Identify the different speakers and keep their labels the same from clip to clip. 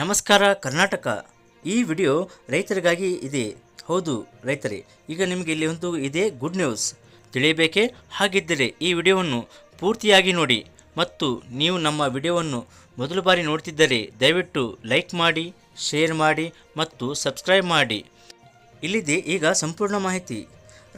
Speaker 1: ನಮಸ್ಕಾರ ಕರ್ನಾಟಕ. ಈ ವಿಡಿಯೋ ರೈತರಿಗಾಗಿ ಇದೆ. ಹೌದು ರೈತರೇ, ಈಗ ನಿಮಗೆ ಇಲ್ಲಿ ಒಂದು ಇದೆ ಗುಡ್ ನ್ಯೂಸ್ ತಿಳಿಯಬೇಕೇ? ಹಾಗಿದ್ದರೆ ಈ ವಿಡಿಯೋವನ್ನು ಪೂರ್ತಿಯಾಗಿ ನೋಡಿ ಮತ್ತು ನೀವು ನಮ್ಮ ವಿಡಿಯೋವನ್ನು ಮೊದಲು ಬಾರಿ ನೋಡ್ತಿದ್ದರೆ ದಯವಿಟ್ಟು ಲೈಕ್ ಮಾಡಿ, ಶೇರ್ ಮಾಡಿ ಮತ್ತು ಸಬ್ಸ್ಕ್ರೈಬ್ ಮಾಡಿ. ಇಲ್ಲಿದೆ ಈಗ ಸಂಪೂರ್ಣ ಮಾಹಿತಿ.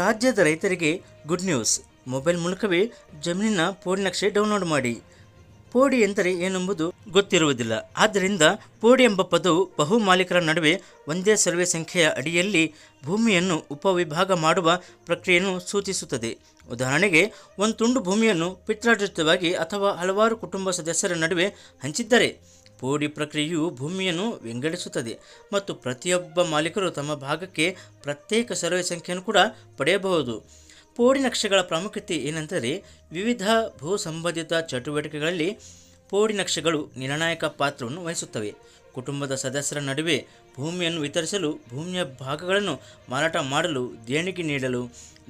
Speaker 1: ರಾಜ್ಯದ ರೈತರಿಗೆ ಗುಡ್ ನ್ಯೂಸ್ ಮೊಬೈಲ್ ಮೂಲಕವೇ ಜಮೀನಿನ ಪೂರ್ಣಕ್ಷೆ ಡೌನ್ಲೋಡ್ ಮಾಡಿ. ಪೋಡಿ ಎಂದರೆ ಏನೆಂಬುದು ಗೊತ್ತಿರುವುದಿಲ್ಲ. ಆದ್ದರಿಂದ ಪೋಡಿ ಎಂಬ ಪದವು ಬಹು ಮಾಲೀಕರ ನಡುವೆ ಒಂದೇ ಸರ್ವೆ ಸಂಖ್ಯೆಯ ಅಡಿಯಲ್ಲಿ ಭೂಮಿಯನ್ನು ಉಪವಿಭಾಗ ಮಾಡುವ ಪ್ರಕ್ರಿಯೆಯನ್ನು ಸೂಚಿಸುತ್ತದೆ. ಉದಾಹರಣೆಗೆ, ಒಂದು ತುಂಡು ಭೂಮಿಯನ್ನು ಪಿತ್ರಾರ್ಜಿತವಾಗಿ ಅಥವಾ ಹಲವಾರು ಕುಟುಂಬ ಸದಸ್ಯರ ನಡುವೆ ಹಂಚಿದ್ದರೆ, ಪೋಡಿ ಪ್ರಕ್ರಿಯೆಯು ಭೂಮಿಯನ್ನು ವಿಂಗಡಿಸುತ್ತದೆ ಮತ್ತು ಪ್ರತಿಯೊಬ್ಬ ಮಾಲೀಕರು ತಮ್ಮ ಭಾಗಕ್ಕೆ ಪ್ರತ್ಯೇಕ ಸರ್ವೆ ಸಂಖ್ಯೆಯನ್ನು ಕೂಡ ಪಡೆಯಬಹುದು. ಪೋಡಿ ನಕ್ಷೆಗಳ ಪ್ರಾಮುಖ್ಯತೆ ಏನೆಂದರೆ ವಿವಿಧ ಭೂ ಸಂಬಂಧಿತ ಚಟುವಟಿಕೆಗಳಲ್ಲಿ ಪೋಡಿ ನಕ್ಷೆಗಳು ನಿರ್ಣಾಯಕ ಪಾತ್ರವನ್ನು ವಹಿಸುತ್ತವೆ. ಕುಟುಂಬದ ಸದಸ್ಯರ ನಡುವೆ ಭೂಮಿಯನ್ನು ವಿತರಿಸಲು, ಭೂಮಿಯ ಭಾಗಗಳನ್ನು ಮಾರಾಟ ಮಾಡಲು, ದೇಣಿಗೆ ನೀಡಲು,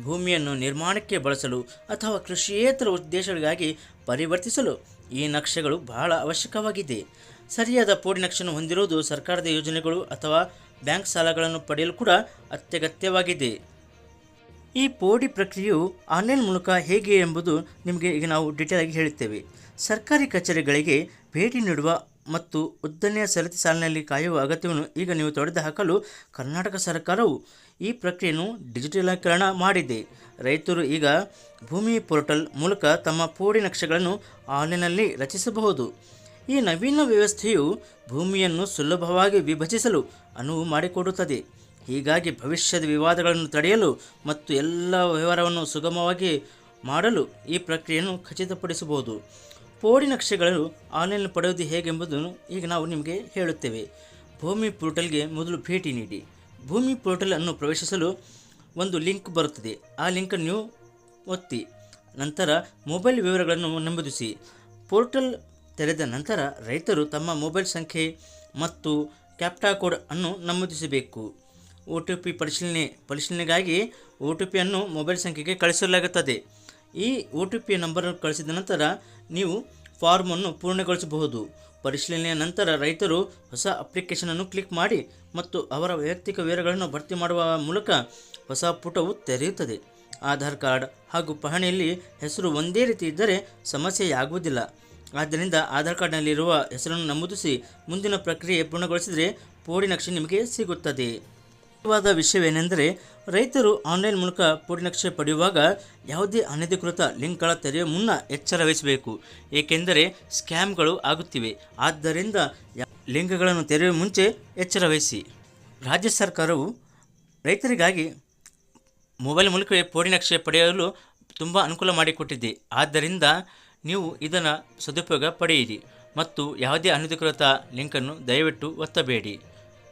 Speaker 1: ಭೂಮಿಯನ್ನು ನಿರ್ಮಾಣಕ್ಕೆ ಬಳಸಲು ಅಥವಾ ಕೃಷಿಯೇತರ ಉದ್ದೇಶಗಳಿಗಾಗಿ ಪರಿವರ್ತಿಸಲು ಈ ನಕ್ಷೆಗಳು ಬಹಳ ಅವಶ್ಯಕವಾಗಿದೆ. ಸರಿಯಾದ ಪೋಡಿ ನಕ್ಷೆಯನ್ನು ಹೊಂದಿರುವುದು ಸರ್ಕಾರದ ಯೋಜನೆಗಳು ಅಥವಾ ಬ್ಯಾಂಕ್ ಸಾಲಗಳನ್ನು ಪಡೆಯಲು ಕೂಡ ಅತ್ಯಗತ್ಯವಾಗಿದೆ. ಈ ಪೋಡಿ ಪ್ರಕ್ರಿಯೆಯು ಆನ್ಲೈನ್ ಮೂಲಕ ಹೇಗೆ ಎಂಬುದು ನಿಮಗೆ ಈಗ ನಾವು ಡೀಟೇಲ್ ಆಗಿ ಹೇಳುತ್ತೇವೆ ಸರ್ಕಾರಿ ಕಚೇರಿಗಳಿಗೆ ಭೇಟಿ ನೀಡುವ ಮತ್ತು ಉದ್ದನೆಯ ಸರತಿ ಸಾಲಿನಲ್ಲಿ ಕಾಯುವ ಅಗತ್ಯವನ್ನು ಈಗ ನೀವು ತೊಡೆದು ಹಾಕಲು ಕರ್ನಾಟಕ ಸರ್ಕಾರವು ಈ ಪ್ರಕ್ರಿಯೆಯನ್ನು ಡಿಜಿಟಲೀಕರಣ ಮಾಡಿದೆ. ರೈತರು ಈಗ ಭೂಮಿ ಪೋರ್ಟಲ್ ಮೂಲಕ ತಮ್ಮ ಪೋಡಿ ನಕ್ಷೆಗಳನ್ನು ಆನ್ಲೈನ್ನಲ್ಲಿ ರಚಿಸಬಹುದು. ಈ ನವೀನ ವ್ಯವಸ್ಥೆಯು ಭೂಮಿಯನ್ನು ಸುಲಭವಾಗಿ ವಿಭಜಿಸಲು ಅನುವು ಮಾಡಿಕೊಡುತ್ತದೆ. ಹೀಗಾಗಿ ಭವಿಷ್ಯದ ವಿವಾದಗಳನ್ನು ತಡೆಯಲು ಮತ್ತು ಎಲ್ಲ ವ್ಯವಹಾರವನ್ನು ಸುಗಮವಾಗಿ ಮಾಡಲು ಈ ಪ್ರಕ್ರಿಯೆಯನ್ನು ಖಚಿತಪಡಿಸಬಹುದು. ಪೋಡಿ ನಕ್ಷೆಗಳನ್ನು ಆನ್ಲೈನ್ ಪಡೆಯುವುದು ಹೇಗೆಂಬುದನ್ನು ಈಗ ನಾವು ನಿಮಗೆ ಹೇಳುತ್ತೇವೆ. ಭೂಮಿ ಪೋರ್ಟಲ್ಗೆ ಮೊದಲು ಭೇಟಿ ನೀಡಿ. ಭೂಮಿ ಪೋರ್ಟಲ್ ಅನ್ನು ಪ್ರವೇಶಿಸಲು ಒಂದು ಲಿಂಕ್ ಬರುತ್ತದೆ. ಆ ಲಿಂಕನ್ನು ನೀವು ಒತ್ತಿ. ನಂತರ ಮೊಬೈಲ್ ವಿವರಗಳನ್ನು ನಮೂದಿಸಿ. ಪೋರ್ಟಲ್ ತೆರೆದ ನಂತರ ರೈತರು ತಮ್ಮ ಮೊಬೈಲ್ ಸಂಖ್ಯೆ ಮತ್ತು ಕ್ಯಾಪ್ಟಾ ಕೋಡ್ ಅನ್ನು ನಮೂದಿಸಬೇಕು. ಒ ಟಿ ಪಿ ಪರಿಶೀಲನೆ, ಪರಿಶೀಲನೆಗಾಗಿ ಒ ಟಿ ಪಿಯನ್ನು ಮೊಬೈಲ್ ಸಂಖ್ಯೆಗೆ ಕಳಿಸಲಾಗುತ್ತದೆ. ಈ ಒ ಟಿ ಪಿ ನಂಬರ್ ಕಳಿಸಿದ ನಂತರ ನೀವು ಫಾರ್ಮನ್ನು ಪೂರ್ಣಗೊಳಿಸಬಹುದು. ಪರಿಶೀಲನೆಯ ನಂತರ ರೈತರು ಹೊಸ ಅಪ್ಲಿಕೇಶನನ್ನು ಕ್ಲಿಕ್ ಮಾಡಿ ಮತ್ತು ಅವರ ವೈಯಕ್ತಿಕ ವಿವರಗಳನ್ನು ಭರ್ತಿ ಮಾಡುವ ಮೂಲಕ ಹೊಸ ಪುಟವು ತೆರೆಯುತ್ತದೆ. ಆಧಾರ್ ಕಾರ್ಡ್ ಹಾಗೂ ಪಹಣಿಯಲ್ಲಿ ಹೆಸರು ಒಂದೇ ರೀತಿ ಇದ್ದರೆ ಸಮಸ್ಯೆಯಾಗುವುದಿಲ್ಲ. ಆದ್ದರಿಂದ ಆಧಾರ್ ಕಾರ್ಡ್ನಲ್ಲಿರುವ ಹೆಸರನ್ನು ನಮೂದಿಸಿ ಮುಂದಿನ ಪ್ರಕ್ರಿಯೆ ಪೂರ್ಣಗೊಳಿಸಿದರೆ ಪೋಡಿ ನಕ್ಷೆ ನಿಮಗೆ ಸಿಗುತ್ತದೆ. ಮುಖ್ಯವಾದ ವಿಷಯವೇನೆಂದರೆ, ರೈತರು ಆನ್ಲೈನ್ ಮೂಲಕ ಪೂರ್ಣಕ್ಷೆ ಪಡೆಯುವಾಗ ಯಾವುದೇ ಅನಧಿಕೃತ ಲಿಂಕ್ಗಳ ತೆರೆಯುವ ಮುನ್ನ ಎಚ್ಚರ ವಹಿಸಬೇಕು. ಏಕೆಂದರೆ, ಸ್ಕ್ಯಾಮ್ಗಳು ಆಗುತ್ತಿವೆ. ಆದ್ದರಿಂದ ಲಿಂಕ್ಗಳನ್ನು ತೆರೆಯುವ ಮುಂಚೆ ಎಚ್ಚರ ವಹಿಸಿ. ರಾಜ್ಯ ಸರ್ಕಾರವು ರೈತರಿಗಾಗಿ ಮೊಬೈಲ್ ಮೂಲಕವೇ ಪೂರ್ಣಕ್ಷೆ ಪಡೆಯಲು ತುಂಬ ಅನುಕೂಲ ಮಾಡಿಕೊಟ್ಟಿದೆ. ಆದ್ದರಿಂದ ನೀವು ಇದನ್ನು ಸದುಪಯೋಗ ಪಡೆಯಿರಿ ಮತ್ತು ಯಾವುದೇ ಅನಧಿಕೃತ ಲಿಂಕನ್ನು ದಯವಿಟ್ಟು ಒತ್ತಬೇಡಿ.